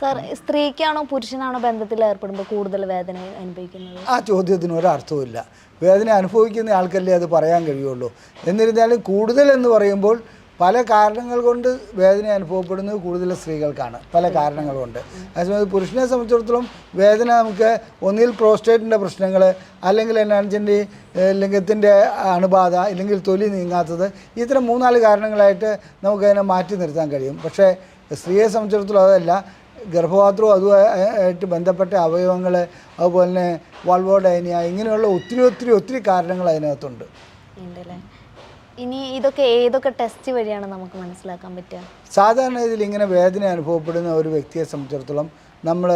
സാർ സ്ത്രീക്കാണോ പുരുഷനാണോ ബന്ധത്തിൽ ഏർപ്പെടുമ്പോൾ കൂടുതൽ വേദന അനുഭവിക്കുന്നത്? ആ ചോദ്യത്തിന് ഒരർത്ഥവുമില്ല വേദന അനുഭവിക്കുന്ന ആൾക്കല്ലേ അത് പറയാൻ കഴിയുള്ളൂ. എന്നിരുന്നാലും കൂടുതൽ എന്ന് പറയുമ്പോൾ പല കാരണങ്ങൾ കൊണ്ട് വേദന അനുഭവപ്പെടുന്നത് കൂടുതൽ സ്ത്രീകൾക്കാണ്. പല കാരണങ്ങൾ കൊണ്ട്. അതേസമയത്ത് പുരുഷനെ സംബന്ധിച്ചിടത്തോളം വേദന നമുക്ക് ഒന്നിൽ പ്രോസ്റ്റേറ്റിന്റെ പ്രശ്നങ്ങൾ അല്ലെങ്കിൽ എന്നാണെന്ന് ലിംഗത്തിന്റെ അണുബാധ ഇല്ലെങ്കിൽ തൊലി നീങ്ങാത്തത് ഇത്തരം മൂന്നാൽ കാരണങ്ങളായിട്ട് നമുക്കതിനെ മാറ്റി നിർത്താൻ കഴിയും. പക്ഷേ സ്ത്രീയെ സംബന്ധിച്ചിടത്തോളം അതല്ല. ഗർഭപാത്രവും അതുമായിട്ട് ബന്ധപ്പെട്ട അവയവങ്ങൾ അതുപോലെ തന്നെ വൾവോഡൈനിയ ഇങ്ങനെയുള്ള ഒത്തിരി ഒത്തിരി ഒത്തിരി കാരണങ്ങൾ അതിനകത്തുണ്ട്. ഇനി ഇതൊക്കെ ഏതൊക്കെ ടെസ്റ്റ് വഴിയാണ് നമുക്ക് മനസ്സിലാക്കാൻ പറ്റുക? സാധാരണ ഇതിൽ ഇങ്ങനെ വേദന അനുഭവപ്പെടുന്ന ഒരു വ്യക്തിയെ സംബന്ധിച്ചിടത്തോളം നമ്മൾ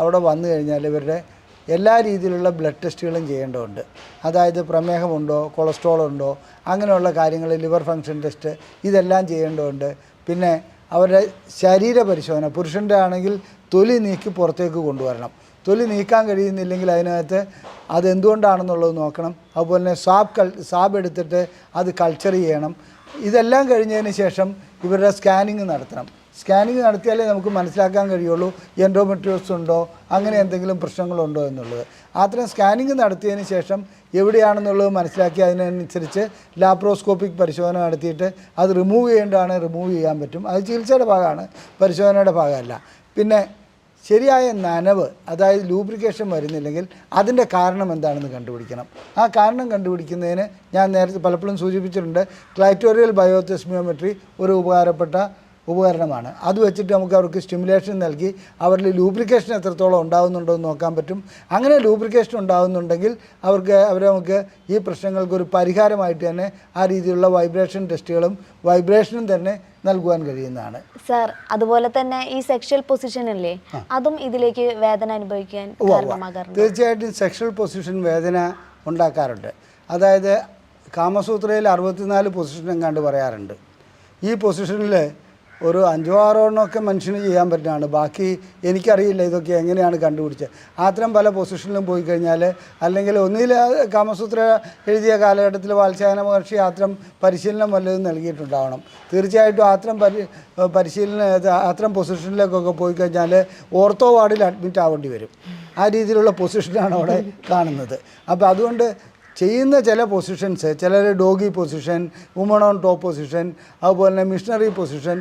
അവിടെ വന്നു കഴിഞ്ഞാൽ ഇവരുടെ എല്ലാ രീതിയിലുള്ള ബ്ലഡ് ടെസ്റ്റുകളും ചെയ്യേണ്ടതുണ്ട്. അതായത് പ്രമേഹമുണ്ടോ കൊളസ്ട്രോൾ ഉണ്ടോ അങ്ങനെയുള്ള കാര്യങ്ങൾ ലിവർ ഫങ്ഷൻ ടെസ്റ്റ് ഇതെല്ലാം ചെയ്യേണ്ടതുണ്ട്. പിന്നെ അവരുടെ ശരീര പരിശോധന പുരുഷന്റെ ആണെങ്കിൽ തൊലി നീക്കി പുറത്തേക്ക് കൊണ്ടുവരണം. തൊലി നീക്കാൻ കഴിയുന്നില്ലെങ്കിൽ അതിനകത്ത് അതെന്തുകൊണ്ടാണെന്നുള്ളത് നോക്കണം. അതുപോലെ തന്നെ സാബ് കൾ സാബ് എടുത്തിട്ട് അത് കൾച്ചർ ചെയ്യണം. ഇതെല്ലാം കഴിഞ്ഞതിന് ശേഷം ഇവരുടെ സ്കാനിങ് നടത്തണം. സ്കാനിങ് നടത്തിയാലേ നമുക്ക് മനസ്സിലാക്കാൻ കഴിയുള്ളൂ എൻഡോമെട്രിയോസ് ഉണ്ടോ അങ്ങനെ എന്തെങ്കിലും പ്രശ്നങ്ങളുണ്ടോ എന്നുള്ളത്. അത്തരം സ്കാനിങ് നടത്തിയതിന് ശേഷം എവിടെയാണെന്നുള്ളത് മനസ്സിലാക്കി അതിനനുസരിച്ച് ലാപ്രോസ്കോപ്പിക് പരിശോധന നടത്തിയിട്ട് അത് റിമൂവ് ചെയ്യേണ്ടതാണ് റിമൂവ് ചെയ്യാൻ പറ്റും. അത് ചികിത്സയുടെ ഭാഗമാണ് പരിശോധനയുടെ ഭാഗമല്ല. പിന്നെ ശരിയായ നനവ് അതായത് ലൂബ്രിക്കേഷൻ വരുന്നില്ലെങ്കിൽ അതിന്റെ കാരണം എന്താണെന്ന് കണ്ടുപിടിക്കണം. ആ കാരണം കണ്ടുപിടിക്കുന്നതിന് ഞാൻ നേരത്തെ പലപ്പോഴും സൂചിപ്പിച്ചിട്ടുണ്ട് ക്ലൈറ്റോറിയൽ ബയോതെസ്മിയോമെട്രി ഒരു ഉപകാരപ്പെട്ട ഉപകരണമാണ്. അത് വെച്ചിട്ട് നമുക്ക് അവർക്ക് സ്റ്റിമുലേഷൻ നൽകി അവരിൽ ലൂബ്രിക്കേഷൻ എത്രത്തോളം ഉണ്ടാകുന്നുണ്ടോ എന്ന് നോക്കാൻ പറ്റും. അങ്ങനെ ലൂബ്രിക്കേഷൻ ഉണ്ടാകുന്നുണ്ടെങ്കിൽ അവർക്ക് അവരെ നമുക്ക് ഈ പ്രശ്നങ്ങൾക്ക് ഒരു പരിഹാരമായിട്ട് തന്നെ ആ രീതിയിലുള്ള വൈബ്രേഷൻ ടെസ്റ്റുകളും വൈബ്രേഷനും തന്നെ നൽകുവാൻ കഴിയുന്നതാണ്. സാർ അതുപോലെ തന്നെ ഈ സെക്ഷൽ പൊസിഷൻ അല്ലേ അതും ഇതിലേക്ക് വേദന അനുഭവിക്കാൻ. തീർച്ചയായിട്ടും സെക്ഷൽ പൊസിഷൻ വേദന ഉണ്ടാക്കാറുണ്ട്. അതായത് കാമസൂത്രയിൽ അറുപത്തിനാല് പൊസിഷൻ എങ്ങാണ്ട് പറയാറുണ്ട്. ഈ പൊസിഷനിൽ ഒരു അഞ്ചോ ആറോ എണ്ണമൊക്കെ മനുഷ്യന് ചെയ്യാൻ പറ്റുന്നതാണ്. ബാക്കി എനിക്കറിയില്ല ഇതൊക്കെ എങ്ങനെയാണ് കണ്ടുപിടിച്ചത്. ആത്രം പല പൊസിഷനിലും പോയി കഴിഞ്ഞാൽ അല്ലെങ്കിൽ ഒന്നിൽ കാമസൂത്ര എഴുതിയ കാലഘട്ടത്തിൽ വാത്സ്യായന മഹർഷി ആത്രം പരിശീലനം വല്ലതും നൽകിയിട്ടുണ്ടാവണം. തീർച്ചയായിട്ടും ആത്രം പരി പരിശീലന അത്തരം പൊസിഷനിലേക്കൊക്കെ പോയി കഴിഞ്ഞാൽ ഓർത്തോ വാർഡിൽ അഡ്മിറ്റ് ആവേണ്ടി വരും. ആ രീതിയിലുള്ള പൊസിഷനാണ് അവിടെ കാണുന്നത്. അപ്പോൾ അതുകൊണ്ട് ചെയ്യുന്ന ചില പൊസിഷൻസ് ചിലർ doggy position woman on top position അതുപോലെ തന്നെ മിഷണറി പൊസിഷൻ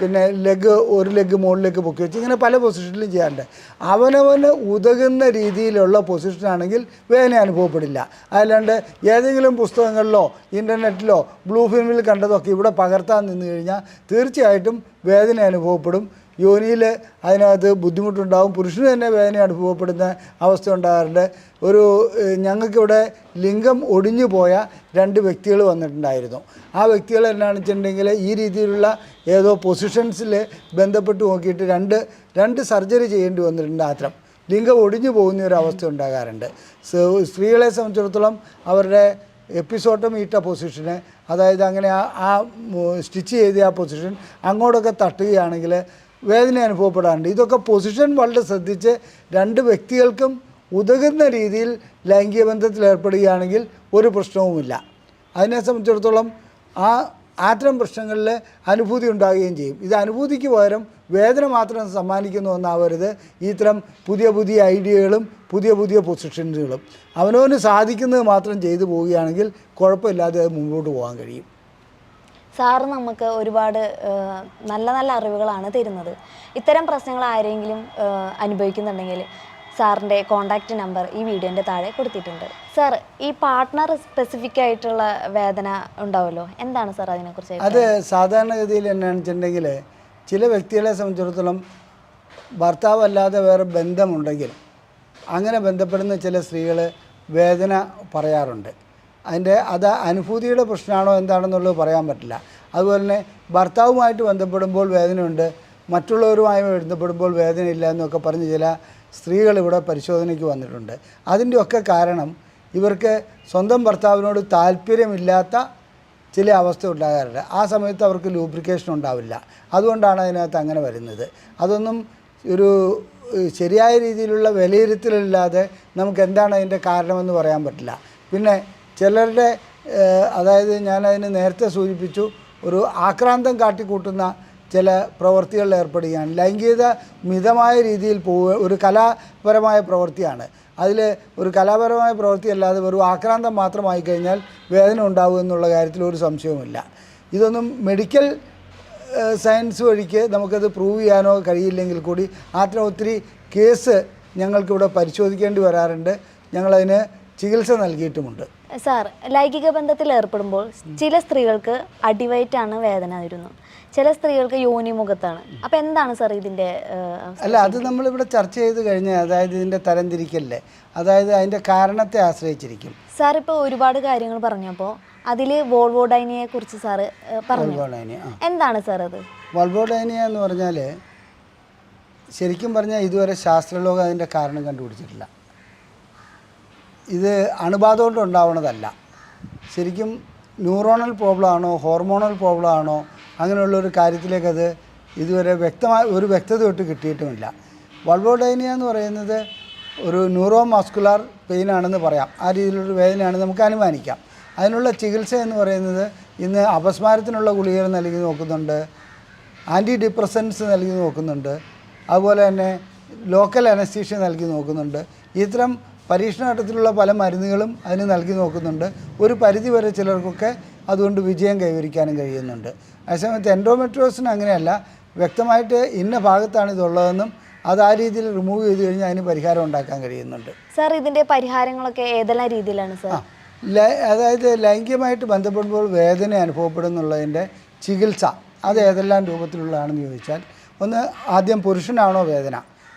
പിന്നെ ലെഗ് ഒരു ലെഗ് മുകളിലേക്ക് പൊക്കി വെച്ച് ഇങ്ങനെ പല പൊസിഷനിലും ചെയ്യാറുണ്ട്. അവനവന് ഉതകുന്ന രീതിയിലുള്ള പൊസിഷനാണെങ്കിൽ വേദന അനുഭവപ്പെടില്ല. അതല്ലാണ്ട് ഏതെങ്കിലും പുസ്തകങ്ങളിലോ ഇന്റർനെറ്റിലോ ബ്ലൂ ഫിലിമിൽ കണ്ടതൊക്കെ ഇവിടെ പകർത്താൻ നിന്ന് കഴിഞ്ഞാൽ തീർച്ചയായിട്ടും വേദന അനുഭവപ്പെടും. യോനിയിൽ അതിനകത്ത് ബുദ്ധിമുട്ടുണ്ടാവും പുരുഷന് തന്നെ വേദന അനുഭവപ്പെടുന്ന അവസ്ഥ ഉണ്ടാകാറുണ്ട്. ഒരു ഞങ്ങൾക്കിവിടെ ലിംഗം ഒടിഞ്ഞു പോയ രണ്ട് വ്യക്തികൾ വന്നിട്ടുണ്ടായിരുന്നു. ആ വ്യക്തികൾ എന്നാണെന്ന് വെച്ചിട്ടുണ്ടെങ്കിൽ ഈ രീതിയിലുള്ള ഏതോ പൊസിഷൻസിൽ ബന്ധപ്പെട്ട് നോക്കിയിട്ട് രണ്ട് രണ്ട് സർജറി ചെയ്യേണ്ടി വന്നിട്ടുണ്ട് ആത്രം ലിംഗം ഒടിഞ്ഞു പോകുന്ന ഒരു അവസ്ഥ ഉണ്ടാകാറുണ്ട്. സ്ത്രീകളെ സംബന്ധിച്ചിടത്തോളം അവരുടെ എപ്പിസോട്ടം ഈട്ട പൊസിഷന് അതായത് അങ്ങനെ ആ സ്റ്റിച്ച് ചെയ്ത ആ പൊസിഷൻ അങ്ങോട്ടൊക്കെ തട്ടുകയാണെങ്കിൽ വേദന അനുഭവപ്പെടാറുണ്ട്. ഇതൊക്കെ പൊസിഷൻ വളരെ ശ്രദ്ധിച്ച് രണ്ട് വ്യക്തികൾക്കും ഉതകുന്ന രീതിയിൽ ലൈംഗിക ബന്ധത്തിൽ ഏർപ്പെടുകയാണെങ്കിൽ ഒരു പ്രശ്നവുമില്ല. അതിനെ സംബന്ധിച്ചിടത്തോളം ആ അത്തരം പ്രശ്നങ്ങളിൽ അനുഭൂതി ഉണ്ടാകുകയും ചെയ്യും. ഇത് അനുഭൂതിക്ക് പകരം വേദന മാത്രം സമ്മാനിക്കുന്നു എന്നാവരുത്. ഇത്തരം പുതിയ പുതിയ ഐഡിയകളും പുതിയ പുതിയ പൊസിഷനുകളും അവനവന് സാധിക്കുന്നത് മാത്രം ചെയ്തു പോവുകയാണെങ്കിൽ കുഴപ്പമില്ലാതെ മുമ്പോട്ട് പോകാൻ കഴിയും. സാറ് നമുക്ക് ഒരുപാട് നല്ല നല്ല അറിവുകളാണ് തരുന്നത്. ഇത്തരം പ്രശ്നങ്ങൾ ആരെങ്കിലും അനുഭവിക്കുന്നുണ്ടെങ്കിൽ സാറിന്റെ കോൺടാക്റ്റ് നമ്പർ ഈ വീഡിയോന്റെ താഴെ കൊടുത്തിട്ടുണ്ട്. സാർ ഈ പാർട്ട്ണർ സ്പെസിഫിക് ആയിട്ടുള്ള വേദന ഉണ്ടാവുമല്ലോ? എന്താണ് സാർ അതിനെക്കുറിച്ച് അത് സാധാരണഗതിയിൽ എന്നാണെന്ന് വെച്ചിട്ടുണ്ടെങ്കിൽ ചില വ്യക്തികളെ സംബന്ധിച്ചിടത്തോളം ഭർത്താവ് അല്ലാതെ വേറെ ബന്ധമുണ്ടെങ്കിൽ അങ്ങനെ ബന്ധപ്പെടുന്ന ചില സ്ത്രീകൾ വേദന പറയാറുണ്ട്. അതിന്റെ അത് അനുഭൂതിയുടെ പ്രശ്നമാണോ എന്താണെന്നുള്ളത് പറയാൻ പറ്റില്ല. അതുപോലെ തന്നെ ഭർത്താവുമായിട്ട് ബന്ധപ്പെടുമ്പോൾ വേദനയുണ്ട്. മറ്റുള്ളവരുമായി ബന്ധപ്പെടുമ്പോൾ വേദനയില്ല എന്നൊക്കെ പറഞ്ഞ് ചില സ്ത്രീകൾ ഇവിടെ പരിശോധനയ്ക്ക് വന്നിട്ടുണ്ട്. അതിന്റെയൊക്കെ കാരണം ഇവർക്ക് സ്വന്തം ഭർത്താവിനോട് താല്പര്യമില്ലാത്ത ചില അവസ്ഥ ഉണ്ടാകാറുണ്ട്. ആ സമയത്ത് അവർക്ക് ലൂബ്രിക്കേഷൻ ഉണ്ടാവില്ല. അതുകൊണ്ടാണ് അതിനകത്ത് അങ്ങനെ വരുന്നത്. അതൊന്നും ഒരു ശരിയായ രീതിയിലുള്ള വിലയിരുത്തലില്ലാതെ നമുക്ക് എന്താണ് അതിന്റെ കാരണമെന്ന് പറയാൻ പറ്റില്ല. പിന്നെ ചിലരുടെ അതായത് ഞാനതിന് നേരത്തെ സൂചിപ്പിച്ചു ഒരു ആക്രാന്തം കാട്ടിക്കൂട്ടുന്ന ചില പ്രവൃത്തികളിൽ ഏർപ്പെടുകയാണ്. ലൈംഗികത മിതമായ രീതിയിൽ പോവുക ഒരു കലാപരമായ പ്രവൃത്തിയാണ് അതിൽ ഒരു കലാപരമായ പ്രവൃത്തി അല്ലാതെ വെറും ആക്രാന്തം മാത്രമായി കഴിഞ്ഞാൽ വേദന ഉണ്ടാവും എന്നുള്ള കാര്യത്തിൽ ഒരു സംശയവുമില്ല. ഇതൊന്നും മെഡിക്കൽ സയൻസ് വഴിക്ക് നമുക്കത് പ്രൂവ് ചെയ്യാനോ കഴിയില്ലെങ്കിൽ കൂടി അത്ര ഒത്തിരി കേസ് ഞങ്ങൾക്കിവിടെ പരിശോധിക്കേണ്ടി വരാറുണ്ട്. ഞങ്ങളതിന് ചികിത്സ നൽകിയിട്ടുമുണ്ട്. സാർ ലൈംഗിക ബന്ധത്തിൽ ഏർപ്പെടുമ്പോൾ ചില സ്ത്രീകൾക്ക് അടിവയറ്റാണ് വേദന വരുന്നത് ചില സ്ത്രീകൾക്ക് യോനി മുഖത്താണ് അപ്പം എന്താണ് സാർ ഇതിന്റെ അല്ല അത് നമ്മളിവിടെ ചർച്ച ചെയ്ത് കഴിഞ്ഞാൽ അതായത് ഇതിന്റെ തരംതിരിക്കല്ലേ അതായത് അതിന്റെ കാരണത്തെ ആശ്രയിച്ചിരിക്കും. സാർ ഇപ്പോൾ ഒരുപാട് കാര്യങ്ങൾ പറഞ്ഞപ്പോൾ അതിൽ വോൾവോഡൈനിയെ കുറിച്ച് സാറ് പറഞ്ഞു. എന്താണ് സാർ അത്? വോൾവോഡൈനിയ എന്ന് പറഞ്ഞാൽ ശരിക്കും പറഞ്ഞാൽ ഇതുവരെ ശാസ്ത്രലോകം അതിന്റെ കാരണം കണ്ടുപിടിച്ചിട്ടില്ല. ഇത് അണുബാധ കൊണ്ട് ഉണ്ടാവുന്നതല്ല ശരിക്കും ന്യൂറോണൽ പ്രോബ്ലം ആണോ ഹോർമോണൽ പ്രോബ്ലം ആണോ അങ്ങനെയുള്ള ഒരു അത് ഇതുവരെ വ്യക്തമായ ഒരു വ്യക്തത തൊട്ട് കിട്ടിയിട്ടുമില്ല. വൾവോഡൈനിയ എന്ന് പറയുന്നത് ഒരു ന്യൂറോ മസ്കുലാർ പെയിൻ ആണെന്ന് പറയാം. ആ രീതിയിലൊരു വേദനയാണ് നമുക്ക് അനുമാനിക്കാം. അതിനുള്ള ചികിത്സ എന്ന് പറയുന്നത് ഇന്ന് അപസ്മാരത്തിനുള്ള ഗുളികകൾ നൽകി നോക്കുന്നുണ്ട് ആന്റി ഡിപ്രസൻസ് നൽകി നോക്കുന്നുണ്ട് അതുപോലെ തന്നെ ലോക്കൽ അനസ്തീഷ്യ നൽകി നോക്കുന്നുണ്ട്. ഇത്തരം പരീക്ഷണ ഘട്ടത്തിലുള്ള പല മരുന്നുകളും അതിന് നൽകി നോക്കുന്നുണ്ട്. ഒരു പരിധി വരെ ചിലർക്കൊക്കെ അതുകൊണ്ട് വിജയം കൈവരിക്കാനും കഴിയുന്നുണ്ട്. അതേസമയത്ത് എൻഡോമെട്രോസിന് അങ്ങനെയല്ല വ്യക്തമായിട്ട് ഇന്ന ഭാഗത്താണ് ഇതുള്ളതെന്നും അത് ആ രീതിയിൽ റിമൂവ് ചെയ്ത് കഴിഞ്ഞാൽ അതിന് പരിഹാരം ഉണ്ടാക്കാൻ കഴിയുന്നുണ്ട്. സാർ ഇതിന്റെ പരിഹാരങ്ങളൊക്കെ ഏതെല്ലാം രീതിയിലാണ് സാർ? ലൈ- അതായത് ലൈംഗികമായിട്ട് ബന്ധപ്പെടുമ്പോൾ വേദന അനുഭവപ്പെടുന്നുള്ളതിന്റെ ചികിത്സ അത് ഏതെല്ലാം രൂപത്തിലുള്ളതാണെന്ന് ചോദിച്ചാൽ ഒന്ന് ആദ്യം പുരുഷനാണോ വേദന?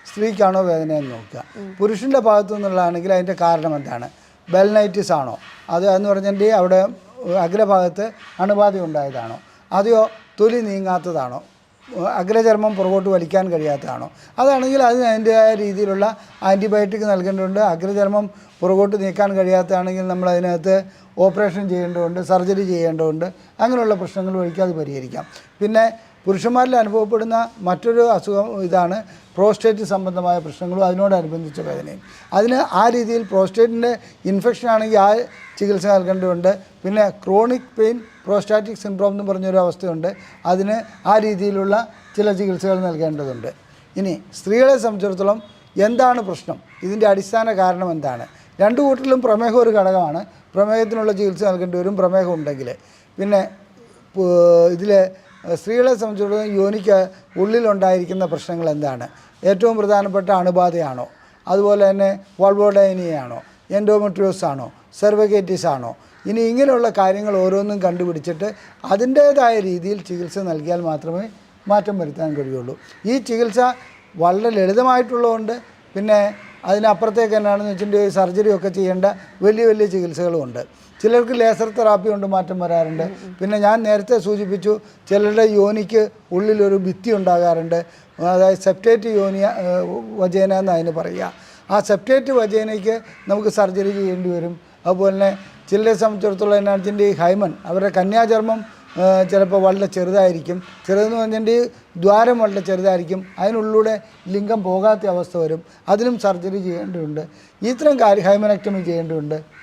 സ്ത്രീക്കാണോ വേദന എന്ന് നോക്കുക. പുരുഷന്റെ ഭാഗത്തു നിന്നുള്ളതാണെങ്കിൽ അതിന്റെ കാരണം എന്താണ്? ബെൽനൈറ്റിസ് ആണോ? അത് എന്ന് പറഞ്ഞിട്ടുണ്ടെങ്കിൽ അവിടെ അഗ്രഭാഗത്ത് അണുബാധ ഉണ്ടായതാണോ? അതെയോ തൊലി നീങ്ങാത്തതാണോ? അഗ്രചർമ്മം പുറകോട്ട് വലിക്കാൻ കഴിയാത്തതാണോ? അതാണെങ്കിൽ അതിന് അതിന്റെതായ രീതിയിലുള്ള ആന്റിബയോട്ടിക് നൽകേണ്ടതുണ്ട്. അഗ്രചർമ്മം പുറകോട്ട് നീക്കാൻ കഴിയാത്തതാണെങ്കിൽ നമ്മൾ അതിനകത്ത് ഓപ്പറേഷൻ ചെയ്യേണ്ടതുണ്ട് സർജറി ചെയ്യേണ്ടതുണ്ട് അങ്ങനെയുള്ള പ്രശ്നങ്ങൾ വഴിക്ക് അത് പരിഹരിക്കാം. പിന്നെ പുരുഷന്മാരിൽ അനുഭവപ്പെടുന്ന മറ്റൊരു അസുഖം ഇതാണ് പ്രോസ്റ്റേറ്റ് സംബന്ധമായ പ്രശ്നങ്ങളും അതിനോടനുബന്ധിച്ച വേദനയും. അതിന് ആ രീതിയിൽ പ്രോസ്റ്റേറ്റിന്റെ ഇൻഫെക്ഷൻ ആണെങ്കിൽ ആ ചികിത്സ നൽകേണ്ടതുണ്ട്. പിന്നെ ക്രോണിക് പെയിൻ പ്രോസ്റ്റാറ്റിക് സിൻഡ്രോം എന്ന് പറഞ്ഞൊരു അവസ്ഥയുണ്ട്. അതിന് ആ രീതിയിലുള്ള ചില ചികിത്സകൾ നൽകേണ്ടതുണ്ട്. ഇനി സ്ത്രീകളെ സംബന്ധിച്ചിടത്തോളം എന്താണ് പ്രശ്നം? ഇതിന്റെ അടിസ്ഥാന കാരണം എന്താണ്? രണ്ടു കൂട്ടത്തിലും പ്രമേഹം ഒരു ഘടകമാണ്. പ്രമേഹത്തിനുള്ള ചികിത്സ നൽകേണ്ടി വരും പ്രമേഹം ഉണ്ടെങ്കിൽ പിന്നെ ഇതിൽ സ്ത്രീകളെ സംബന്ധിച്ചിടത്തോളം യോനിക്ക് ഉള്ളിലുണ്ടായിരിക്കുന്ന പ്രശ്നങ്ങൾ എന്താണ്? ഏറ്റവും പ്രധാനപ്പെട്ട അണുബാധയാണോ? അതുപോലെ തന്നെ വൾവോഡൈനിയാണോ എൻഡോമെട്രിയോസ് ആണോ സെർവഗേറ്റിസ് ആണോ ഇനി ഇങ്ങനെയുള്ള കാര്യങ്ങൾ ഓരോന്നും കണ്ടുപിടിച്ചിട്ട് അതിന്റേതായ രീതിയിൽ ചികിത്സ നൽകിയാൽ മാത്രമേ മാറ്റം വരുത്താൻ കഴിയുള്ളൂ. ഈ ചികിത്സ വളരെ ലളിതമായിട്ടുള്ളതുകൊണ്ട് പിന്നെ അതിനപ്പുറത്തേക്ക് എന്നാണെന്ന് വെച്ചിട്ടുണ്ടെങ്കിൽ സർജറി ഒക്കെ ചെയ്യേണ്ട വലിയ വലിയ ചികിത്സകളുമുണ്ട്. ചിലർക്ക് ലേസർ തെറാപ്പി കൊണ്ട് മാറ്റം വരാറുണ്ട്. പിന്നെ ഞാൻ നേരത്തെ സൂചിപ്പിച്ചു ചിലരുടെ യോനിക്ക് ഉള്ളിലൊരു ഭിത്തി ഉണ്ടാകാറുണ്ട്. അതായത് സെപ്റ്റേറ്റ് യോനിയ വജേന എന്ന് അതിന് പറയുക. ആ സെപ്റ്റേറ്റ് വജേനയ്ക്ക് നമുക്ക് സർജറി ചെയ്യേണ്ടി വരും. അതുപോലെ തന്നെ ചിലരെ സംബന്ധിച്ചിടത്തോളം എന്നാ വെച്ചിട്ടുണ്ടെങ്കിൽ ഈ ഹൈമൻ അവരുടെ കന്യാചർമ്മം ചിലപ്പോൾ വളരെ ചെറുതായിരിക്കും. ചെറുതെന്ന് പറഞ്ഞിട്ടുണ്ടെങ്കിൽ ദ്വാരം വളരെ ചെറുതായിരിക്കും. അതിനുള്ളിലൂടെ ലിംഗം പോകാത്ത അവസ്ഥ വരും. അതിനും സർജറി ചെയ്യേണ്ടതുണ്ട്. ഇത്തരം കാര്യം ഹൈമനക്ടമി ചെയ്യേണ്ടതുണ്ട്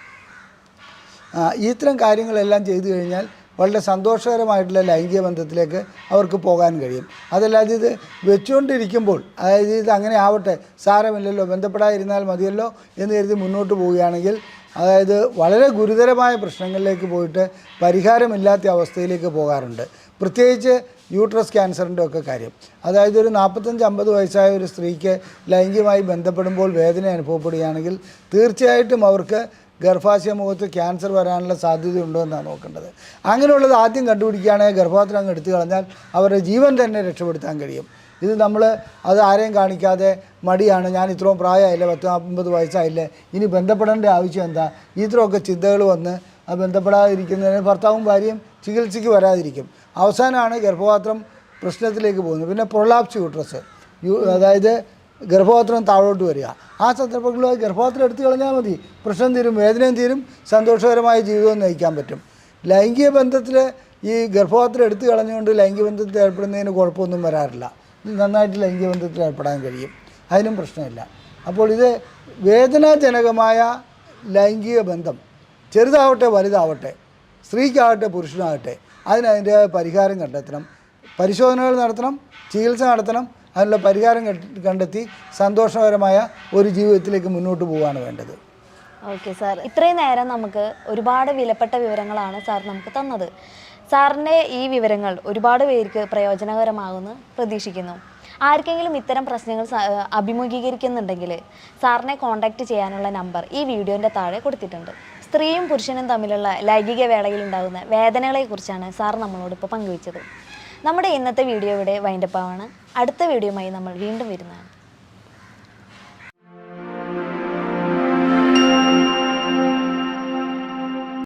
ഇത്തരം കാര്യങ്ങളെല്ലാം ചെയ്തു കഴിഞ്ഞാൽ വളരെ സന്തോഷകരമായിട്ടുള്ള ലൈംഗിക ബന്ധത്തിലേക്ക് അവർക്ക് പോകാൻ കഴിയും. അതല്ലാതെ ഇത് വെച്ചുകൊണ്ടിരിക്കുമ്പോൾ അതായത് ഇത് അങ്ങനെ ആവട്ടെ സാരമില്ലല്ലോ ബന്ധപ്പെടാതിരുന്നാൽ മതിയല്ലോ എന്ന് കരുതി മുന്നോട്ട് പോവുകയാണെങ്കിൽ അതായത് വളരെ ഗുരുതരമായ പ്രശ്നങ്ങളിലേക്ക് പോയിട്ട് പരിഹാരമില്ലാത്ത അവസ്ഥയിലേക്ക് പോകാറുണ്ട്. പ്രത്യേകിച്ച് യൂട്രസ് ക്യാൻസറിന്റെ ഒക്കെ കാര്യം. അതായത് ഒരു നാൽപ്പത്തഞ്ച് അമ്പത് വയസ്സായ ഒരു സ്ത്രീക്ക് ലൈംഗികമായി ബന്ധപ്പെടുമ്പോൾ വേദന അനുഭവപ്പെടുകയാണെങ്കിൽ തീർച്ചയായിട്ടും അവർക്ക് ഗർഭാശയ മുഖത്ത് ക്യാൻസർ വരാനുള്ള സാധ്യതയുണ്ടോ എന്നാണ് നോക്കേണ്ടത്. അങ്ങനെയുള്ളത് ആദ്യം കണ്ടുപിടിക്കുകയാണെങ്കിൽ ഗർഭപാത്രം അങ്ങ് എടുത്തു കളഞ്ഞാൽ അവരുടെ ജീവൻ തന്നെ രക്ഷപ്പെടുത്താൻ കഴിയും. ഇത് നമ്മൾ അത് ആരെയും കാണിക്കാതെ മടിയാണ്. ഞാൻ ഇത്രയും പ്രായമായില്ലേ? പത്ത് അമ്പത് വയസ്സായില്ലേ? ഇനി ബന്ധപ്പെടേണ്ട ആവശ്യം എന്താ? ഇത്രയൊക്കെ ചിന്തകൾ വന്ന് അത് ബന്ധപ്പെടാതിരിക്കുന്നതിന് ഭർത്താവും ഭാര്യയും ചികിത്സയ്ക്ക് വരാതിരിക്കും. അവസാനമാണ് ഗർഭപാത്രം പ്രശ്നത്തിലേക്ക് പോകുന്നത്. പിന്നെ പ്രൊലാപ്സ് യൂട്രസ് യു അതായത് ഗർഭപാത്രം താഴോട്ട് വരിക. ആ സന്ദർഭങ്ങളിൽ ഗർഭപാത്രം എടുത്തു കളഞ്ഞാൽ മതി. പ്രശ്നം തീരും വേദനയും തീരും സന്തോഷകരമായ ജീവിതവും നയിക്കാൻ പറ്റും. ലൈംഗിക ബന്ധത്തിൽ ഈ ഗർഭപാത്രം എടുത്തു കളഞ്ഞുകൊണ്ട് ലൈംഗിക ബന്ധത്തിൽ ഏർപ്പെടുന്നതിന് കുഴപ്പമൊന്നും വരാറില്ല. നന്നായിട്ട് ലൈംഗിക ബന്ധത്തിൽ ഏർപ്പെടാൻ കഴിയും. അതിനും പ്രശ്നമില്ല. അപ്പോൾ ഇത് വേദനാജനകമായ ലൈംഗിക ബന്ധം ചെറുതാവട്ടെ വലുതാവട്ടെ സ്ത്രീക്കാവട്ടെ പുരുഷനാകട്ടെ അതിനതിന്റെ പരിഹാരം കണ്ടെത്തണം. പരിശോധനകൾ നടത്തണം ചികിത്സ നടത്തണം അതിനുള്ള പരിഹാരം കണ്ടെത്തി സന്തോഷകരമായ ഒരു ജീവിതത്തിലേക്ക് മുന്നോട്ട് പോവുകയാണ് വേണ്ടത്. Okay sir. ഇത്രയും നേരം നമുക്ക് ഒരുപാട് വിലപ്പെട്ട വിവരങ്ങളാണ് സാർ നമുക്ക് തന്നത്. സാറിന്റെ ഈ വിവരങ്ങൾ ഒരുപാട് പേർക്ക് പ്രയോജനകരമാകുമെന്ന് പ്രതീക്ഷിക്കുന്നു. ആർക്കെങ്കിലും ഇത്തരം പ്രശ്നങ്ങൾ അഭിമുഖീകരിക്കുന്നുണ്ടെങ്കിൽ സാറിനെ കോൺടാക്റ്റ് ചെയ്യാനുള്ള നമ്പർ ഈ വീഡിയോന്റെ താഴെ കൊടുത്തിട്ടുണ്ട്. സ്ത്രീയും പുരുഷനും തമ്മിലുള്ള ലൈംഗിക വേളയിൽ ഉണ്ടാകുന്ന വേദനകളെക്കുറിച്ചാണ് സാർ നമ്മളോട് പങ്കുവച്ചത്. നമ്മുടെ ഇന്നത്തെ വീഡിയോ ഇവിടെ വൈൻഡപ്പാണ് അടുത്ത വീഡിയോയുമായി നമ്മൾ വീണ്ടും വരുന്നതാണ്.